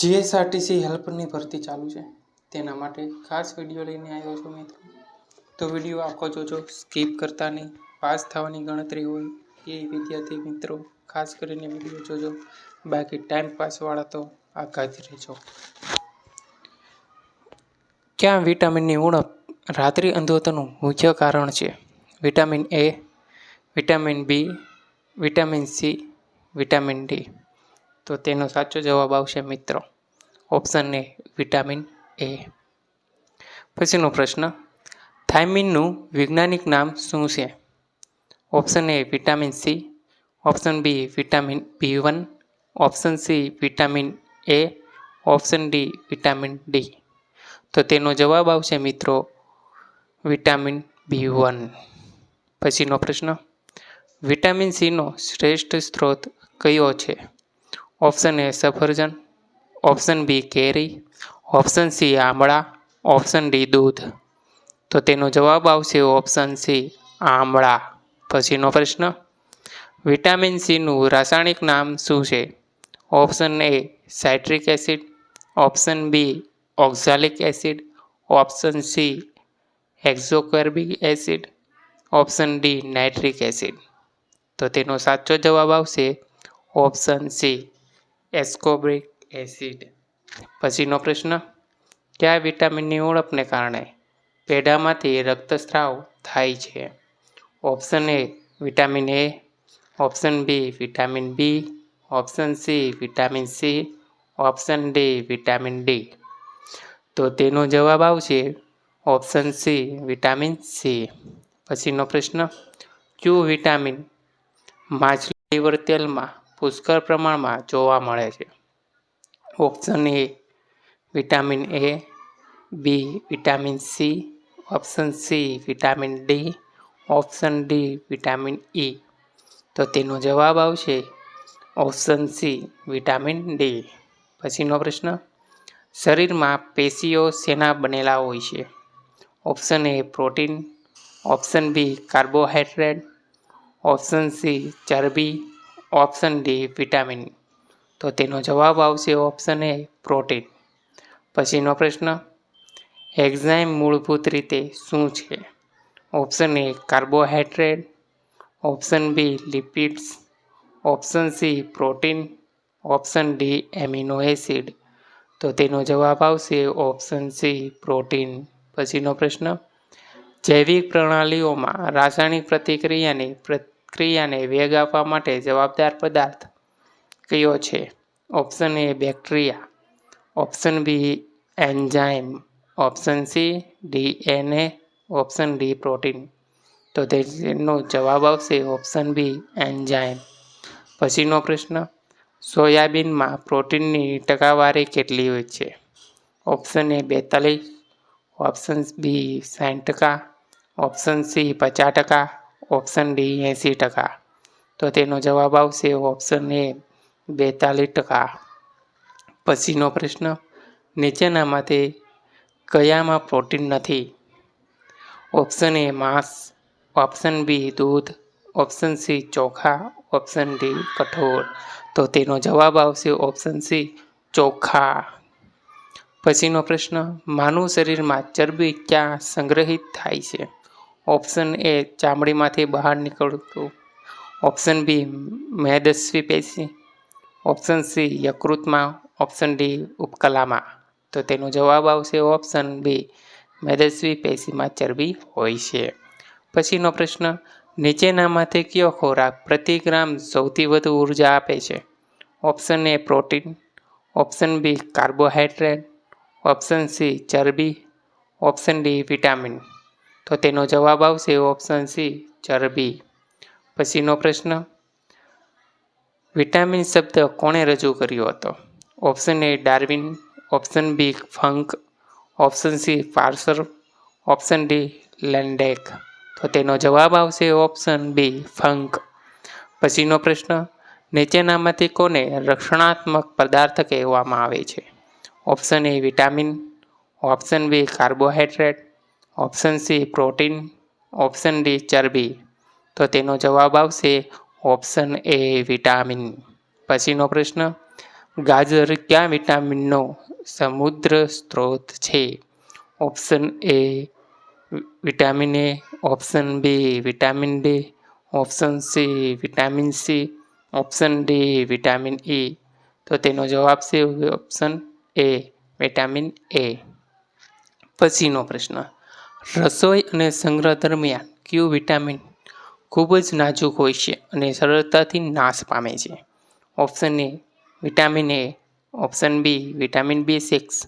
GSRTC હેલ્પરની ભરતી ચાલુ છે. તેના માટે ખાસ વીડિયો લઈને આવ્યો છું મિત્રો. તો વીડિયો આખો જોજો, સ્કીપ કરતા નહીં. પાસ થવાની ગણતરી હોય એ વિદ્યાર્થી મિત્રો, ખાસ કરીને વીડિયો જોજો. બાકી ટાઈમ પાસવાળા તો આઘાત રહેજો. ક્યાં વિટામિનની ઉણપ રાત્રિ અંધત્વનું મુખ્ય કારણ છે? Vitamin A, vitamin B, vitamin C, vitamin D. તો તેનો સાચો જવાબ આવશે મિત્રો ઓપ્શન એ વિટામિન એ. પછીનો પ્રશ્ન, થાઇમિનનું વૈજ્ઞાનિક નામ શું છે? Option A vitamin C, option B vitamin B one, option C vitamin A, option D vitamin D. તો તેનો જવાબ આવશે મિત્રો વિટામિન બી વન. પછીનો પ્રશ્ન, વિટામિન સીનો શ્રેષ્ઠ સ્ત્રોત કયો છે? ઓપ્શન એ સફરજન ઓપ્શન બી કેરી ઓપ્શન સી આમળા ઓપ્શન ડી દૂધ તો તેનો જવાબ આવશે ઓપ્શન સી આમળા પછીનો પ્રશ્ન. વિટામિન સીનું રાસાયણિક નામ શું છે? Option A citric acid option B oxalic acid option C ascorbic acid option D nitric acid તો તેનો સાચો જવાબ આવશે ઓપ્શન સી એસ્કોબ્રિક એસિડ. પછીનો પ્રશ્ન, કયા વિટામિનની ઉણપને કારણે પેઢામાંથી રક્તસ્રાવ થાય છે? Option A vitamin A, option B vitamin B, option C vitamin C, option D vitamin D. તો તેનો જવાબ આવશે ઓપ્શન સી વિટામિન સી. પછીનો પ્રશ્ન, ક્યુ વિટામિન માછલી લીવર તેલમાં પુષ્કળ પ્રમાણમાં જોવા મળે છે. Option A vitamin A B vitamin C option C vitamin D option D vitamin E તો તેનો જવાબ આવશે ઓપ્શન સી વિટામિન ડી પછીનો પ્રશ્ન, શરીરમાં પેશીઓ શેના બનેલા હોય છે? Option A protein option B carbohydrate option C ચરબી. Option D vitamin. તો તેનો જવાબ આવશે ઓપ્શન એ પ્રોટીન. પછીનો પ્રશ્ન, એક્ઝાઇમ મૂળભૂત રીતે શું છે? Option A carbohydrate option B lipids, option C protein, option D amino acid. તો તેનો જવાબ આવશે ઓપ્શન સી પ્રોટીન. પછીનો પ્રશ્ન, જૈવિક પ્રણાલીઓમાં રાસાયણિક પ્રતિક્રિયાની પ્રક્રિયાને વેગ આપવા માટે જવાબદાર પદાર્થ કયો છે? Option A bacteria option B enzyme option C DNA option D protein તો તેનો જવાબ આવશે ઓપ્શન બી એન્ઝાઇમ પછીનો પ્રશ્ન, સોયાબીનમાં પ્રોટીનની ટકાવારી કેટલી હોય છે? ઓપ્શન એ બેતાલીસ. ઓપ્શન બી સાઠ ટકા. ઓપ્શન સી પચાસ ટકા. ઓપ્શન ડી એંસી ટકા. તો તેનો જવાબ આવશે ઓપ્શન એ બેતાલીસ ટકા. પછીનો પ્રશ્ન નીચેનામાંથી કયામાં પ્રોટીન નથી? ઓપ્શન એ માંસ. ઓપ્શન બી દૂધ. ઓપ્શન સી ચોખા. ઓપ્શન ડી કઠોળ. તો તેનો જવાબ આવશે ઓપ્શન સી ચોખા. પછીનો પ્રશ્ન, માનવ શરીરમાં ચરબી ક્યાં સંગ્રહિત થાય છે? ઓપ્શન એ ચામડીમાંથી બહાર નીકળતું. ઓપ્શન બી મેદસ્વી પેશી. ઓપ્શન સી યકૃતમાં. ઓપ્શન ડી ઉપકલામાં. તો તેનો જવાબ આવશે ઓપ્શન બી મેદસ્વી પેશીમાં ચરબી હોય છે. પછીનો પ્રશ્ન, નીચેનામાંથી કયો ખોરાક પ્રતિ ગ્રામ સૌથી વધુ ઊર્જા આપે છે? Option A protein. Option B carbohydrate option C ચરબી. Option D vitamin. તો તેનો જવાબ આવશે ઓપ્શન સી ચરબી પછીનો પ્રશ્ન, વિટામિન શબ્દ કોણે રજૂ કર્યો હતો? Option A Darwin, option B Funk, option C parser, option D લેન્ડેક. તો તેનો જવાબ આવશે ઓપ્શન બી ફંક. પછીનો પ્રશ્ન, નીચેનામાંથી કોને રક્ષણાત્મક પદાર્થ કહેવામાં આવે છે? Option A vitamin, option B carbohydrate option C protein option D ચરબી તો તેનો જવાબ આવશે ઓપ્શન એ વિટામિન પછીનો પ્રશ્ન ગાજર કયા વિટામિનનો સમુદ્ર સ્ત્રોત છે option A vitamin A option B vitamin D option C vitamin C option D vitamin E તો તેનો જવાબ છે ઓપ્શન એ વિટામિન એ પછીનો પ્રશ્ન રસોઈ અને સંગ્રહ દરમિયાન ક્યુ વિટામિન ખૂબ જ નાજુક હોય છે અને સરળતાથી નાશ પામે છે. Option A vitamin A, option B vitamin B six,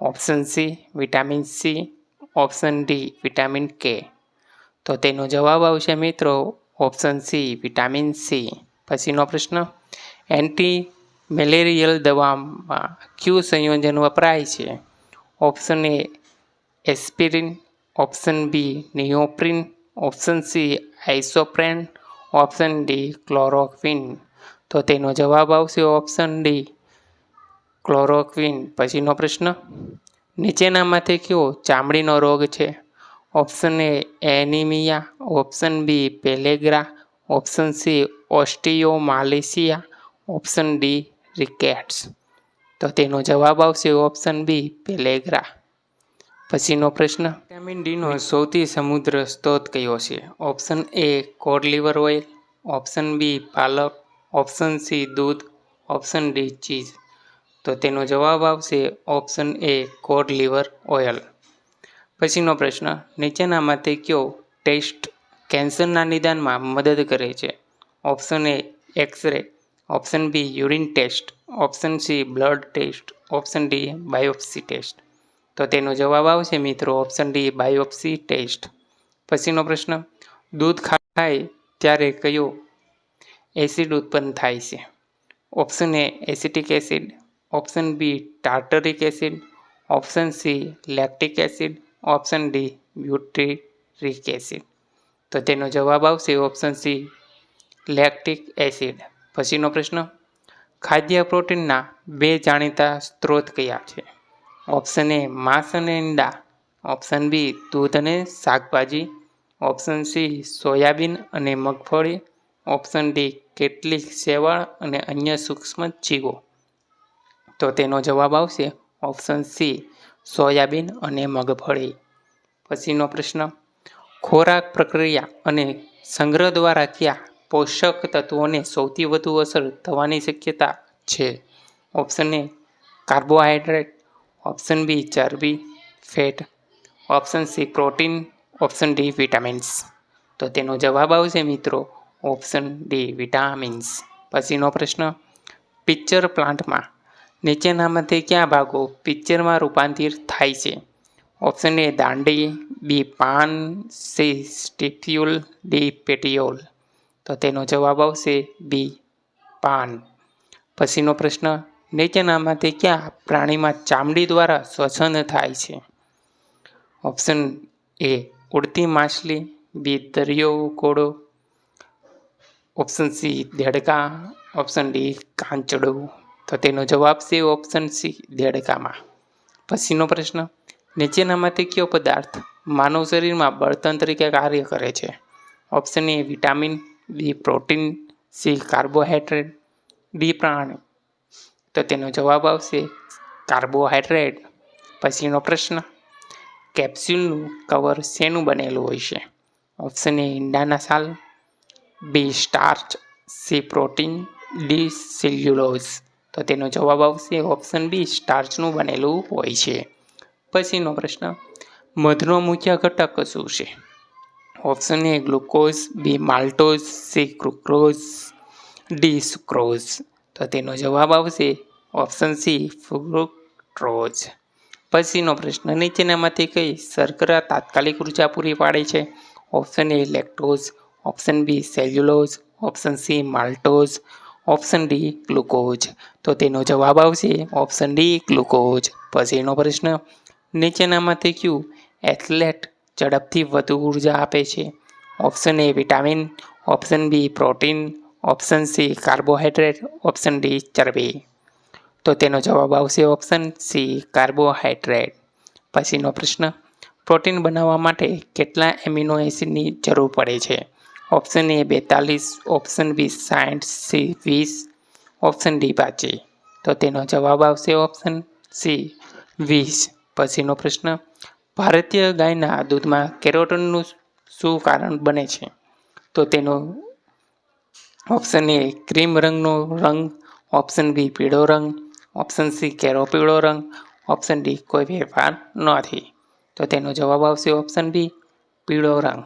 option C vitamin C, option D vitamin K. તો તેનો જવાબ આવશે મિત્રો ઓપ્શન સી વિટામિન સી. પછીનો પ્રશ્ન એન્ટી મેલેરિયલ દવામાં ક્યુ સંયોજન વપરાય છે? Option A aspirin option B neoprene option C isoprene option D chloroquine તો તેનો જવાબ આવશે ઓપ્શન ડી ક્લોરોક્વિન પછીનો પ્રશ્ન, નીચેનામાંથી કયો ચામડીનો રોગ છે? Option A anaemia option B pellagra option C osteomalacia option D rickets તો તેનો જવાબ આવશે ઓપ્શન બી પેલેગ્રા પછીનો પ્રશ્ન. વિટામિન ડીનો સૌથી સમુદ્ર સ્ત્રોત કયો છે? Option A cod liver oil. Option B palak. Option C દૂધ. Option D cheese. તો તેનો જવાબ આવશે option A cod liver oil. પછીનો પ્રશ્ન નીચેનામાંથી કયો ટેસ્ટ કેન્સરના નિદાનમાં મદદ કરે છે? Option A X ray. Option B urine test. Option C blood test. Option D biopsy test. તો તેનો જવાબ આવશે મિત્રો ઓપ્શન ડી બાયોપ્સી ટેસ્ટ પછીનો પ્રશ્ન, દૂધ ખાય ત્યારે કયો એસિડ ઉત્પન્ન થાય છે? Option A acetic acid option B tartaric acid option C lactic acid option D butyric acid તો તેનો જવાબ આવશે ઓપ્શન સી લેક્ટિક એસિડ પછીનો પ્રશ્ન, ખાદ્ય પ્રોટીનના બે જાણીતા સ્ત્રોત કયા છે? ઓપ્શન એ માંસ અને ઈંડા ઓપ્શન બી દૂધ અને શાકભાજી ઓપ્શન સી સોયાબીન અને મગફળી ઓપ્શન ડી કેટલીક શેવાળ અને અન્ય સૂક્ષ્મ જીવો તો તેનો જવાબ આવશે ઓપ્શન સી સોયાબીન અને મગફળી પછીનો પ્રશ્ન, ખોરાક પ્રક્રિયા અને સંગ્રહ દ્વારા કયા પોષક તત્વોને સૌથી વધુ અસર થવાની શક્યતા છે? Option A carbohydrate. Option B ચરબી fat option C protein option D vitamins તો તેનો જવાબ આવશે મિત્રો ઓપ્શન ડી વિટામિન્સ પછીનો પ્રશ્ન, પિક્ચર પ્લાન્ટમાં નીચેનામાંથી કયા ભાગો પિક્ચરમાં રૂપાંતરિત થાય છે? ઓપ્શન એ દાંડી. બી પાન. C stipule D petiole. તો તેનો જવાબ આવશે બી પાન. પછીનો પ્રશ્ન નીચેનામાંથી ક્યાં પ્રાણીમાં ચામડી દ્વારા શ્વસન થાય છે? ઓપ્શન એ ઉડતી માછલી. બી દરિયો ઘોડો. ઓપ્શન સી દેડકા. ઓપ્શન ડી કાંચડો. તો તેનો જવાબ છે ઓપ્શન સી દેડકામાં. પછીનો પ્રશ્ન, નીચેનામાંથી કયો પદાર્થ માનવ શરીરમાં બળતણ તરીકે કાર્ય કરે છે? Option A vitamin. B protein. C carbohydrate. D પ્રાણી. તો તેનો જવાબ આવશે કાર્બોહાઈડ્રેટ પછીનો પ્રશ્ન, કેપ્સ્યુલનું કવર શેનું બનેલું હોય છે? ઓપ્શન એ ઈંડાના સાલ, B starch, C protein, D cellulose. તો તેનો જવાબ આવશે ઓપ્શન બી સ્ટાર્ચનું બનેલું હોય છે. પછીનો પ્રશ્ન, મધનો મુખ્ય ઘટક શું છે? Option A glucose, B maltose, C fructose D sucrose. તો તેનો જવાબ આવશે ઓપ્શન સી ફ્રુક્ટ્રોઝ પછીનો પ્રશ્ન નીચેનામાંથી કઈ શર્કરા તાત્કાલિક ઊર્જા પૂરી પાડે છે? Option A lactose option B cellulose option C maltose option D glucose તો તેનો જવાબ આવશે ઓપ્શન ડી ગ્લુકોઝ પછીનો પ્રશ્ન નીચેનામાંથી કયું? એથ્લેટ ઝડપથી વધુ ઊર્જા આપે છે. Option A vitamin option B protein option C carbohydrate option D ચરબી. તો તેનો જવાબ આવશે ઓપ્શન સી કાર્બોહાઈડ્રેટ પછીનો પ્રશ્ન, પ્રોટીન બનાવવા માટે કેટલા એમિનો એસિડની જરૂર પડે છે? ઓપ્શન એ બેતાલીસ. ઓપ્શન બી સાઠ સી વીસ. ઓપ્શન ડી પાંચી તો તેનો જવાબ આવશે ઓપ્શન સી વીસ. પછીનો પ્રશ્ન, ભારતીય ગાયના દૂધમાં કેરોટનનું શું કારણ બને છે? તો તેનો ઓપ્શન એ ક્રીમ રંગનો રંગ ઓપ્શન બી પીળો રંગ ઓપ્શન સી કેરો પીળો રંગ ઓપ્શન ડી કોઈ ફેરફાર નથી તો તેનો જવાબ આવશે ઓપ્શન બી પીળો રંગ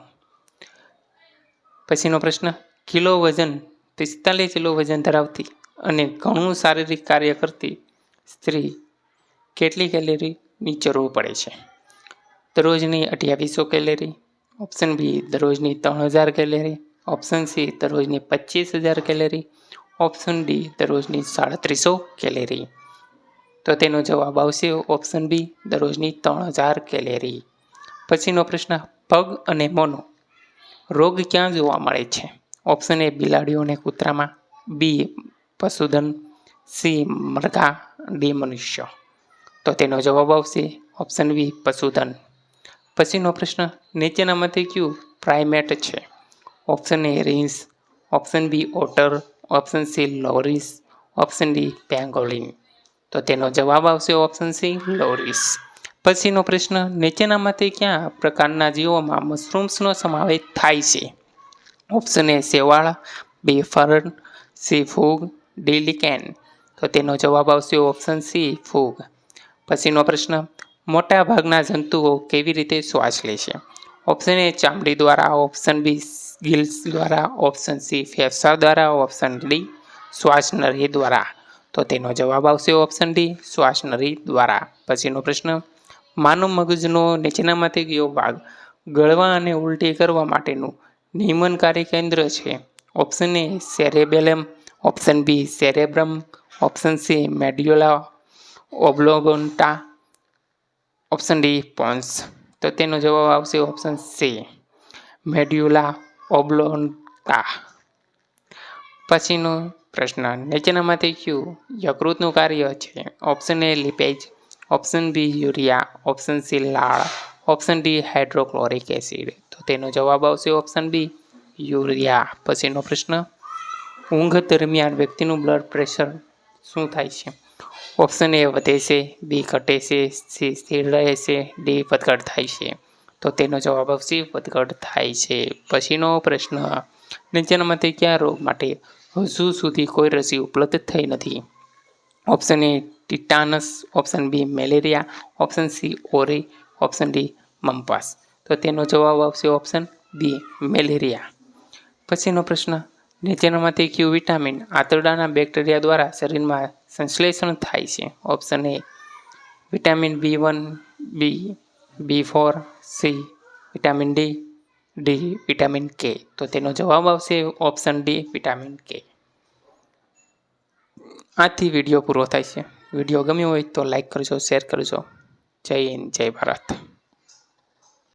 પછીનો પ્રશ્ન, કિલો વજન પિસ્તાલીસ કિલો વજન ધરાવતી અને ઘણું શારીરિક કાર્ય કરતી સ્ત્રી કેટલી કેલેરીની જરૂર પડે છે? દરરોજની અઠ્યાવીસો કેલેરી ઓપ્શન બી દરરોજની ત્રણ હજાર કેલેરી ઓપ્શન સી, દરરોજની પચીસ હજાર કેલેરી. ઓપ્શન ડી, દરરોજની સાડત્રીસો કેલેરી. તો તેનો જવાબ આવશે ઓપ્શન બી, દરરોજની ત્રણ હજાર કેલેરી. પછીનો પ્રશ્ન, પગ અને મોનો. રોગ ક્યાં જોવા મળે છે? ઓપ્શન એ, બિલાડીઓ અને કૂતરામાં. બી, પશુધન. સી, મરઘા. ડી, મનુષ્ય. તો તેનો જવાબ આવશે ઓપ્શન બી, પશુધન. પછીનો પ્રશ્ન, નીચેનામાંથી કયું પ્રાઇમેટ છે? Option A રીંસ option B otter option C loris option D pangolin તો તેનો જવાબ આવશે ઓપ્શન સી લોરીસ પછીનો પ્રશ્ન નીચેનામાંથી કયા પ્રકારના જીવોમાં મશરૂમ્સનો સમાવેશ થાય છે? Option A શેવાળ. B fern. C ફૂગ. D lichen. તો તેનો જવાબ આવશે ઓપ્શન સી ફૂગ. પછીનો પ્રશ્ન મોટા ભાગના જંતુઓ કેવી રીતે શ્વાસ લે છે? ઓપ્શન એ ચામડી દ્વારા. ઓપ્શન બી ગિલ્સ દ્વારા. ઓપ્શન સી ફેફસા દ્વારા. ઓપ્શન ડી શ્વાસનરી દ્વારા. તો તેનો જવાબ આવશે ઓપ્શન ડી શ્વાસનરી દ્વારા. પછીનો પ્રશ્ન, માનવ મગજનો નીચેનામાંથી કયો ભાગ ગળવા અને ઉલટી કરવા માટેનું નિયમનકારી કેન્દ્ર છે? Option A cerebellum option B cerebrum option C medulla oblongata option D pons તો તેનો જવાબ આવશે ઓપ્શન સી મેડ્યુલા ઓબ્લોન્કા પછીનો પ્રશ્ન, નીચેનામાંથી કયું? યકૃતનું કાર્ય છે. Option A lipase. Option B urea. Option C લાળ. Option D hydrochloric acid. તો તેનો જવાબ આવશે ઓપ્શન બી યુરિયા. પછીનો પ્રશ્ન, ઊંઘ દરમિયાન વ્યક્તિનું બ્લડ પ્રેશર શું થાય છે? ઓપ્શન એ વધે છે, બી ઘટે છે, સી સ્થિર રહે છે, ડી વધઘટ થાય છે. તો તેનો જવાબ આવશે વધઘટ થાય છે. પછીનો પ્રશ્ન નીચેનામાંથી કયા રોગ માટે હજુ સુધી કોઈ રસી ઉપલબ્ધ થઈ નથી? Option A tetanus. Option B malaria. Option C ઓરી. Option D mumps. તો તેનો જવાબ આવશે ઓપ્શન બી મેલેરિયા. પછીનો પ્રશ્ન નીચેનામાંથી ક્યુ વિટામિન આંતરડાના બેક્ટેરિયા દ્વારા શરીરમાં સંશ્લેષણ થાય છે. Option A vitamin B one B B four C vitamin D D vitamin K તો તેનો જવાબ આવશે ઓપ્શન ડી વિટામિન કે આથી વીડિયો પૂરો થાય છે. વીડિયો ગમ્યો હોય તો લાઈક કરજો શેર કરજો. જય હિન્દ, જય ભારત.